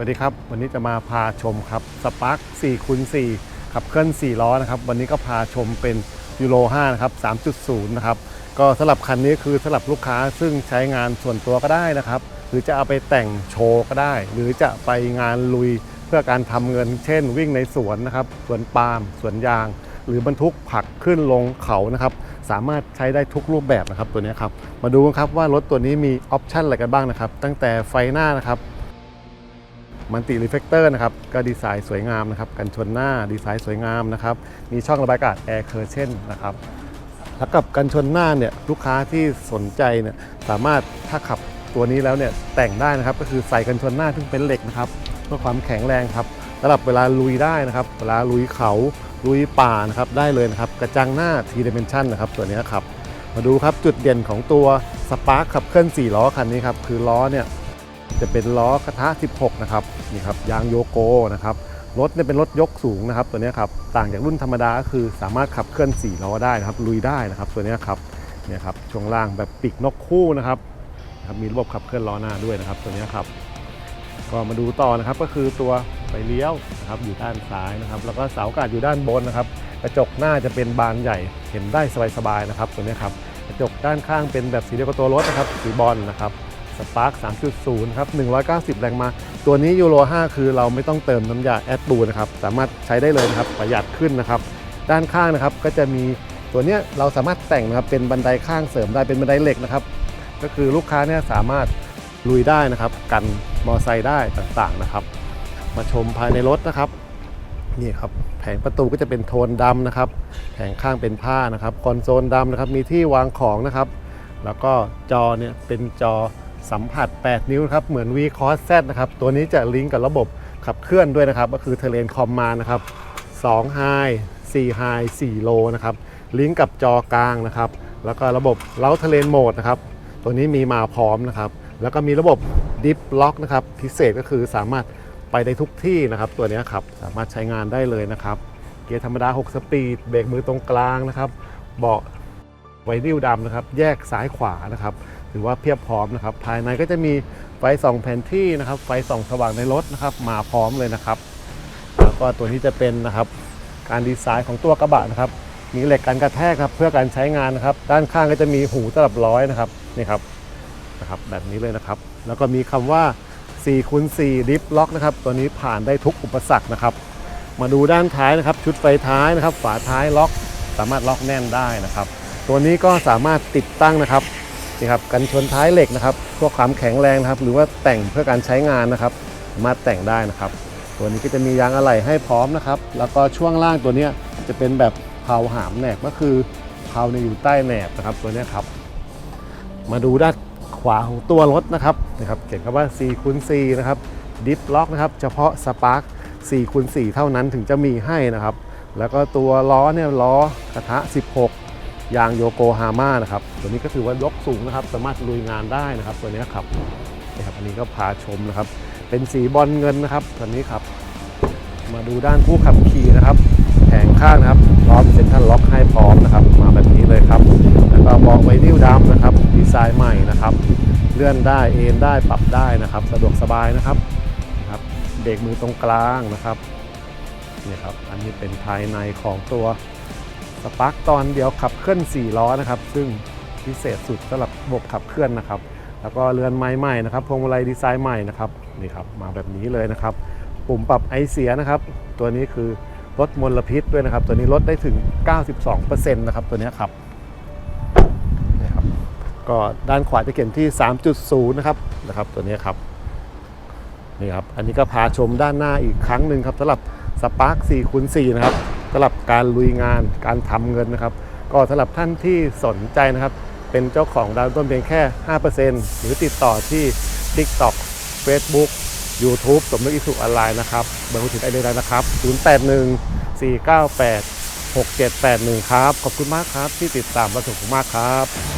วัสดีครับ วันนี้จะมาพาชมครับสปาร์ค4คูณ4ขับเคลื่อน 4 ล้อนะครับ วันนี้ก็พาชมเป็นยูโร5นะครับ 3.0 นะครับ ก็สำหรับคันนี้คือสำหรับลูกค้าซึ่งใช้งานส่วนตัวก็ได้นะครับ หรือจะเอาไปแต่งโชว์ก็ได้ หรือจะไปงานลุยเพื่อการทำเงิน เช่น วิ่งในสวนนะครับ สวนปาล์ม สวนยาง หรือบรรทุกผักขึ้นลงเขานะครับ สามารถใช้ได้ทุกรูปแบบนะครับตัวนี้ครับ มาดูกันครับว่ารถตัวนี้มีออปชันอะไรกันบ้างนะครับ ตั้งแต่ไฟหน้านะครับ มันติรีเฟกเตอร์นะครับก็ดีไซน์สวยงามนะครับกันชนหน้าดีไซน์สวยงามนะครับมีช่องระบายอากาศแอร์เคอร์เช่นนะครับแล้วกับกันชนหน้าเนี่ยลูกค้าที่สนใจเนี่ยสามารถถ้าขับตัวนี้แล้วเนี่ยแต่งได้นะครับก็คือใส่กันชนหน้าซึ่งเป็นเหล็กนะครับเพื่อความแข็งแรงครับสำหรับเวลาลุยได้นะครับเวลาลุยเขาลุยป่านะครับได้เลยนะครับกระจังหน้า T dimension นะครับตัวนี้ครับมาดูครับจุดเด่นของตัวสปาร์คขับเคลื่อน4ล้อคันนี้ครับคือล้อเนี่ย จะเป็นล้อกระทะ 16 นะครับนี่ครับยางโยโกนะครับรถเนี่ยเป็นรถยกสูงนะครับ ตัวนี้ครับต่างจากรุ่นธรรมดาก็คือสามารถขับเคลื่อน 4 ล้อได้นะครับลุยได้นะครับตัวนี้ครับเนี่ยครับช่วงล่างแบบปีกนกคู่นะครับครับมีระบบขับเคลื่อนล้อหน้าด้วยนะครับตัวนี้ครับก็มาดูต่อนะครับก็คือตัวไฟเลี้ยวนะครับอยู่ด้านซ้ายนะครับ แล้วก็เสาอากาศอยู่ด้านบนนะครับ กระจกหน้าจะเป็นบานใหญ่เห็นได้สบายๆนะครับตัวนี้ครับกระจกด้านข้างเป็นแบบสีเดียวกับตัวรถนะครับสีบอลนะครับ สปาร์ค3.0 ครับ 190 แรงมา ตัวนี้ยูโร 5 คือเราไม่ต้องเติมน้ำยาแอดบูนะครับ สามารถใช้ได้เลยนะครับ ประหยัดขึ้นนะครับ ด้านข้างนะครับก็จะมีตัวนี้เราสามารถแต่งนะครับเป็นบันไดข้างเสริมได้เป็นบันไดเหล็กนะครับ ก็คือลูกค้าเนี่ยสามารถลุยได้นะครับ กันมอไซค์ได้ต่างๆนะครับ มาชมภายในรถนะครับนี่ครับแผงประตูก็จะเป็นโทนดำนะครับ แผงข้างเป็นผ้านะครับคอนโซลดำนะครับ มีที่วางของนะครับ แล้วก็จอเนี่ยเป็นจอ สัมผัส 8 นิ้วครับ เหมือน V c o s Z นะครับ ตัวนี้จะลิงก์กับระบบขับเคลื่อนด้วยนะครับ ก็คือเทเลนคอมมานะครับ2 High 4 High 4 Low นะครับ ลิงก์กับจอกลางนะครับ แล้วก็ระบบเล้าเทเลนโหมดนะครับ ตัวนี้มีมาพร้อมนะครับ แล้วก็มีระบบดิฟล็อกนะครับ พิเศษก็คือสามารถไปได้ทุกที่นะครับ ตัวนี้ครับ สามารถใช้งานได้เลยนะครับ เกียร์ธรรมดา 6 สปีด เบรกมือตรงกลางนะครับ เบาะไวนิลดำนะครับ แยกซ้ายขวานะครับ ถือว่าเพียบพร้อมนะครับ ภายในก็จะมีไฟส่องแผนที่นะครับ ไฟส่องสว่างในรถนะครับ มาพร้อมเลยนะครับ แล้วก็ตัวนี้จะเป็นนะครับ การดีไซน์ของตัวกระบะนะครับ มีเหล็กกันกระแทกครับ เพื่อการใช้งานนะครับ ด้านข้างก็จะมีหูสลับร้อยนะครับนี่ครับนะครับแบบนี้เลยนะครับ แล้วก็มีคำว่า4คูณ4ดิฟล็อกนะครับ ตัวนี้ผ่านได้ทุกอุปสรรคนะครับ มาดูด้านท้ายนะครับ ชุดไฟท้ายนะครับ ฝาท้ายล็อก สามารถล็อกแน่นได้นะครับ ตัวนี้ก็สามารถติดตั้งนะครับ นี่ครับกันชนท้ายเหล็กนะครับเพื่อความแข็งแรงนะครับ หรือว่าแต่งเพื่อการใช้งานนะครับสามารถแต่งได้นะครับ ตัวนี้ก็จะมียางอะไหล่ให้พร้อมนะครับ แล้วก็ช่วงล่างตัวนี้จะเป็นแบบเพาหามแหนบก็คือเพาเนี่ยอยู่ใต้แหนบนะครับตัวนี้ครับ มาดูด้านขวาของตัวรถนะครับนะครับเขียนคำว่า4คูณ4นะครับดิฟล็อกนะครับเฉพาะสปาร์ค4คูณ4เท่านั้นถึงจะมีให้นะครับ แล้วก็ตัวล้อเนี่ยล้อกระทะ 16 ยางโยโกฮาม่านะครับ ตัวนี้ก็ถือว่ายกสูงนะครับ สามารถลุยงานได้นะครับ ตัวนี้ครับนี่ครับ อันนี้ก็พาชมนะครับ เป็นสีบอลเงินนะครับตัวนี้ครับ มาดูด้านผู้ขับขี่นะครับ แผงข้างนะครับล้อมเซ็นทรัลล็อกให้พร้อมนะครับ มาแบบนี้เลยครับ แล้วก็บอกไวนิลดำนะครับ ดีไซน์ใหม่นะครับ เลื่อนได้เอ็นได้ปรับได้นะครับ สะดวกสบายนะครับนะครับเบรกมือตรงกลางนะครับนี่ครับ อันนี้เป็นภายในของตัว สปาร์กตอนเดียวขับเคลื่อน 4 ล้อนะครับ ซึ่งพิเศษสุดสำหรับระบบขับเคลื่อนนะครับ แล้วก็เรือนไม้ใหม่นะครับพวงมาลัยดีไซน์ใหม่นะครับนี่ครับมาแบบนี้เลยนะครับ ปุ่มปรับไอเสียนะครับ ตัวนี้คือลดมลพิษด้วยนะครับ ตัวนี้ลดได้ถึง 92%นะครับตัวนี้ครับนี่ครับ ก็ด้านขวาจะเขียนที่ 3.0 นะครับนะครับ ตัวนี้ครับนี่ครับ อันนี้ก็พาชมด้านหน้าอีกครั้งหนึ่งครับสำหรับสปาร์ค4คูณ4นะครับ สำหรับการลุยงานการทำเงินนะครับ ก็สำหรับท่านที่สนใจนะครับ เป็นเจ้าของดาวต้นเพียงแค่ 5%หรือติดต่อที่ TikTok Facebook YouTube สมนึกอิสุออนไลน์นะครับเบอร์มือถือไอเดียนะครับ 081 498 6781 ครับ ขอบคุณมากครับที่ติดตามประสบผมมากครับ